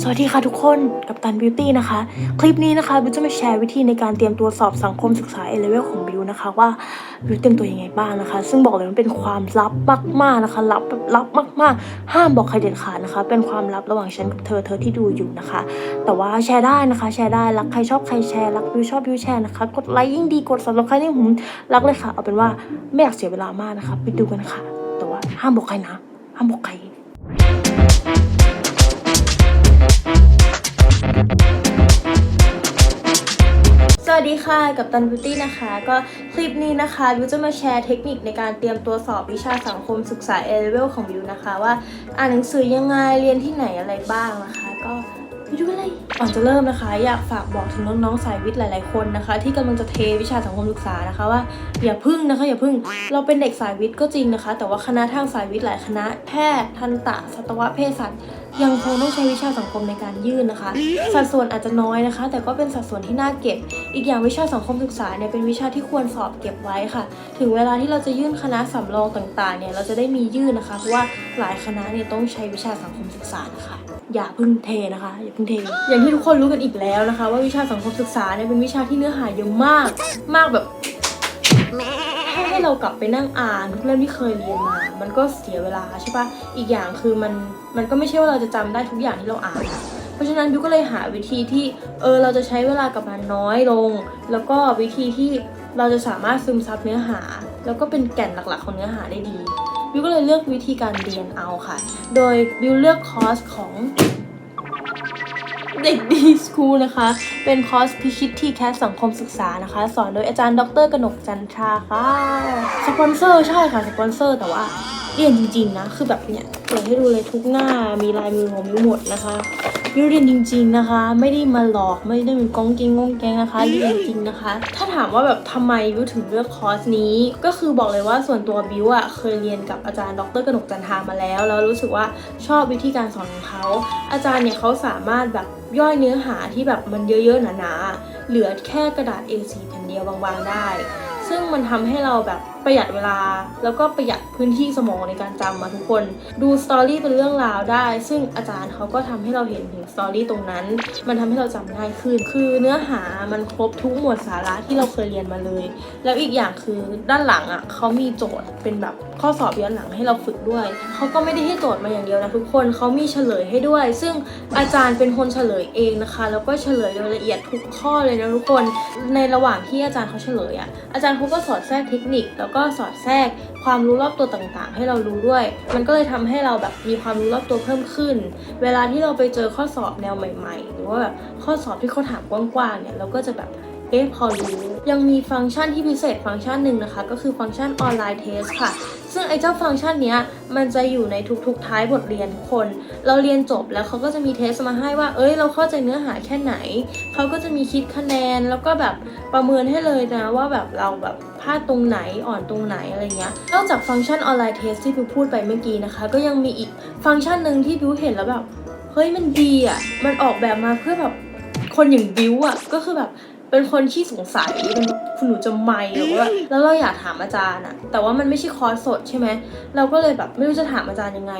สวัสดีค่ะทุกคนกับตันบิวตี้นะคะ คลิปนี้นะคะบิวจะมาแชร์วิธีในการเตรียมตัวสอบสังคมศึกษาเอเลเวลของบิวนะคะว่าบิวเตรียมตัวยังไงบ้างนะคะ ซึ่งบอกเลยมันเป็นความลับมากๆนะคะลับแบบลับมากๆ ห้ามบอกใครเด็ดขาดนะคะ เป็นความลับระหว่างฉันกับเธอเธอที่ดูอยู่นะคะ แต่ว่าแชร์ได้นะคะ แชร์ได้รักใครชอบใครแชร์รักบิวชอบบิวแชร์นะคะกดไลค์ยิ่งดีกดซับสไครต์นี่ผมรักเลยค่ะเอาเป็นว่าไม่อยากเสียเวลามากนะคะไปดูกันค่ะ แต่ว่าห้ามบอกใครนะห้ามบอกใคร วัสดีค่ะ กับตันบิวตี้นะคะ ก็คลิปนี้นะคะบิวจะมาแชร์เทคนิคในการเตรียมตัวสอบวิชาสังคมศึกษา A level ของบิวนะคะ ว่าอ่านหนังสือยังไงเรียนที่ไหนอะไรบ้างนะคะ ก็ ไปดูกันเลยก่อนจะเริ่มนะคะ อยากฝากบอกถึงน้องๆสายวิทย์หลาย ๆคนนะคะ ที่กำลังจะเทวิชาสังคมศึกษานะคะว่าอย่าพึ่งนะคะ อย่าพึ่ง เราเป็นเด็กสายวิทย์ก็จริงนะคะ แต่ว่าคณะทางสายวิทย์หลายคณะแพทย์ทันตะสัตวเภสัชยังคงต้องใช้วิชาสังคมในการยื่นนะคะ สัดส่วนอาจจะน้อยนะคะ แต่ก็เป็นสัดส่วนที่น่าเก็บ อีกอย่างวิชาสังคมศึกษาเนี่ยเป็นวิชาที่ควรสอบเก็บไว้ค่ะ ถึงเวลาที่เราจะยื่นคณะสำรองต่างๆเนี่ยเราจะได้มียื่นนะคะเพราะว่าหลายคณะเนี่ยต้องใช้วิชาสังคมศึกษานะคะ อย่าเพึ่งเทนะคะ อย่าเพึ่งเท อย่างที่ทุกคนรู้กันอีกแล้วนะคะ ว่าวิชาสังคมศึกษาเนี่ยเป็นวิชาที่เนื้อหาเยอะมาก มากแบบให้เรากลับไปนั่งอ่านทุกเล่มที่เคยเรียนมา มันก็เสียเวลาใช่ปะอีกอย่างคือมันมันก็ไม่ใช่ว่าเราจะจำได้ทุกอย่างที่เราอ่าน เพราะฉะนั้นบิวก็เลยหาวิธีที่เออเราจะใช้เวลากับมันน้อยลง แล้วก็วิธีที่ เราจะสามารถซึมซับเนื้อหา แล้วก็เป็นแก่นหลักๆ ของเนื้อหาได้ดี บิวก็เลยเลือกวิธีการเรียนเอาค่ะ โดยบิวเลือกคอร์สของเด็กดีสคูลนะคะ เป็นคอร์สพิชิตที่แคสสังคมศึกษานะคะ สอนโดยอาจารย์ดรกนกจันทราค่ะ สปอนเซอร์ใช่ค่ะ สปอนเซอร์แต่ว่าเรียนจริงๆนะ คือแบบเนี่ยเปิดให้ดูเลยทุกหน้ามีลายมือของมิวหมดนะคะ มิวเรียนจริง ๆนะคะ ไม่ได้มาหลอกไม่ได้เป็นกองเกงงงแกงนะคะเรียนจริงนะคะ ถ้าถามว่าแบบทำไมบิวถึงเลือกคอร์สนี้ ก็คือบอกเลยว่าส่วนตัวบิวอะเคยเรียนกับอาจารย์ดรกนกจันทรามาแล้ว แล้วรู้สึกว่าชอบวิธีการสอนของเขา อาจารย์เนี่ยเขาสามารถแบบย่อยเนื้อหาที่แบบมันเยอะๆหนาๆเหลือแค่กระดาษ A4 แผ่นเดียวบางๆได้ ซึ่งมันทำให้เราแบบประหยัดเวลา แล้วก็ประหยัดพื้นที่สมองในการจำมาทุกคน ดูสตอรี่เป็นเรื่องราวได้ ซึ่งอาจารย์เขาก็ทำให้เราเห็นถึงสตอรี่ตรงนั้น มันทำให้เราจำง่ายขึ้น คือเนื้อหามันครบทุกหมวดสาระที่เราเคยเรียนมาเลย แล้วอีกอย่างคือด้านหลังอะเขามีโจทย์เป็นแบบข้อสอบย้อนหลังให้เราฝึกด้วย เขาก็ไม่ได้ให้โจทย์มาอย่างเดียวนะทุกคนเขามีเฉลยให้ด้วย ซึ่งอาจารย์เป็นคนเฉลยเองนะคะ แล้วก็เฉลยโดยละเอียดทุกข้อเลยนะทุกคน ในระหว่างที่อาจารย์เขาเฉลยอะอาจารย์เขาก็สอดแทรกเทคนิคแล้วก็สอดแทรกความรู้รอบตัวต่างๆ ให้เรารู้ด้วย มันก็เลยทำให้เราแบบมีความรู้รอบตัวเพิ่มขึ้น เวลาที่เราไปเจอข้อสอบแนวใหม่ๆ หรือว่าแบบข้อสอบที่เขาถามกว้างๆเนี่ยเราก็จะแบบเอ๊ะพอรู้ยังมีฟังก์ชันที่พิเศษฟังก์ชันหนึ่งนะคะ ก็คือฟังก์ชันออนไลน์เทสค่ะ ซึ่งไอ้เจ้าฟังก์ชันเนี้ยมันจะอยู่ในทุกๆท้ายบทเรียนทุกคน เราเรียนจบแล้วเขาก็จะมีเทสมาให้ว่า เอ้ย เราเข้าใจเนื้อหาแค่ไหน เขาก็จะมีคิดคะแนนแล้วก็แบบประเมินให้เลยนะว่าแบบเราแบบ พลาดตรงไหนอ่อนตรงไหนอะไรเงี้ย นอกจากฟังก์ชันออนไลน์เทสที่พิวพูดไปเมื่อกี้นะคะ ก็ยังมีอีกฟังก์ชันหนึ่งที่พิวเห็นแล้วแบบ เฮ้ยมันดีอะ มันออกแบบมาเพื่อแบบคนอย่างบิวอะ ก็คือแบบ เป็นคนที่สงสัยเป็นคุณหนูจะไม่หรือว่าแล้วเราอยากถามอาจารย์อะแต่ว่ามันไม่ใช่คอร์สสดใช่ไหมเราก็เลยแบบไม่รู้จะถามอาจารย์ยังไง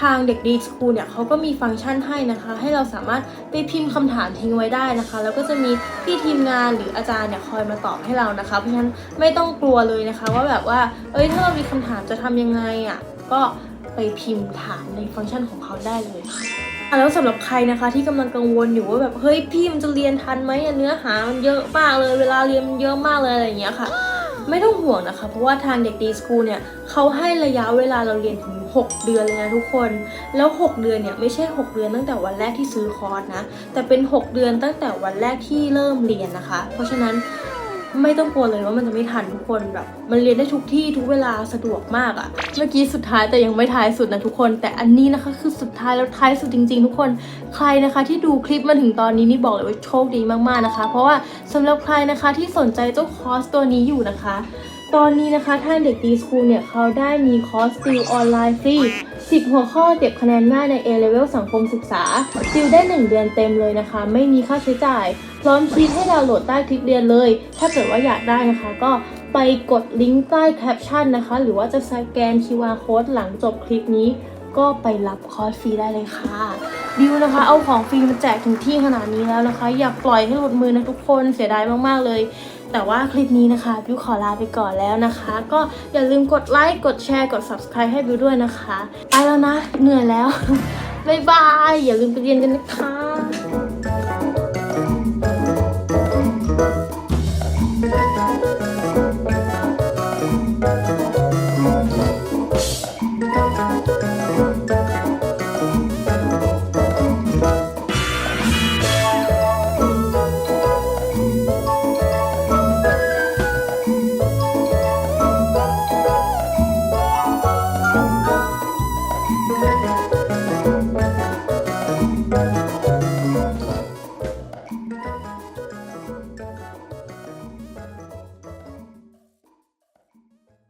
ทางเด็กดีสคูลเนี่ยเขาก็มีฟังก์ชันให้นะคะ ให้เราสามารถไปพิมพ์คำถามทิ้งไว้ได้นะคะ แล้วก็จะมีพี่ทีมงานหรืออาจารย์เนี่ยคอยมาตอบให้เรานะคะ เพราะฉะนั้นไม่ต้องกลัวเลยนะคะ ว่าแบบว่าเอ้ยถ้าเรามีคำถามจะทำยังไงอะก็ไปพิมพ์ถามในฟังก์ชันของเขาได้เลยค่ะ แล้วสำหรับใครนะคะที่กำลังกังวลอยู่ว่าแบบเฮ้ยพี่มันจะเรียนทันไหมเนื้อหามันเยอะมากเลยเวลาเรียนมันเยอะมากเลยอะไรอย่างเงี้ยค่ะ ไม่ต้องห่วงนะคะ เพราะว่าทางเด็กดีสคูลเนี่ยเขาให้ระยะเวลาเราเรียนถึง 6 เดือนเลยนะทุกคน แล้ว 6 เดือนเนี่ยไม่ใช่ 6 เดือนตั้งแต่วันแรกที่ซื้อคอร์สนะแต่เป็น 6 เดือนตั้งแต่วันแรกที่เริ่มเรียนนะคะ เพราะฉะนั้น ไม่ต้องกลัวเลยว่ามันจะไม่ทันทุกคนแบบ มันเรียนได้ทุกที่ทุกเวลาสะดวกมากอะเมื่อกี้สุดท้ายแต่ยังไม่ท้ายสุดนะทุกคน แต่อันนี้นะคะคือสุดท้ายแล้วท้ายสุดจริง ๆ ทุกคนใครนะคะที่ดูคลิปมาถึงตอนนี้นี่บอกเลยว่าโชคดีมากๆนะคะ เพราะว่าสำหรับใครนะคะที่สนใจเจ้าคอร์สตัวนี้อยู่นะคะ ตอนนี้นะคะท่างเด็กดีสคูลเนี่ยเขาได้มีคอร์สติวออนไลน์ฟรี 10 หัวข้อเก็บคะแนนง่ายใน A Level สังคมศึกษา ติวได้ 1 เดือนเต็มเลยนะคะ ไม่มีค่าใช้จ่าย พร้อมชีทให้ดาวน์โหลดใต้คลิปเรียนเลย ถ้าเกิดว่าอยากได้นะคะ ก็ไปกดลิงก์ใต้แคปชั่นนะคะ หรือว่าจะสแกน QR code หลังจบคลิปนี้ ก็ไปรับคอร์สฟรีได้เลยค่ะบิวนะคะเอาของฟรีมาแจกถึงที่ขนาดนี้แล้วนะคะ อย่าปล่อยให้หลุดมือนะทุกคนเสียดายมากๆเลย แต่ว่าคลิปนี้นะคะบิวขอลาไปก่อนแล้วนะคะ ก็อย่าลืมกดไลค์ กดแชร์ กด subscribe ให้บิวด้วยนะคะ ไปแล้วนะ เหนื่อยแล้วบายบาย อย่าลืมไปเรียนกันนะคะ Bye.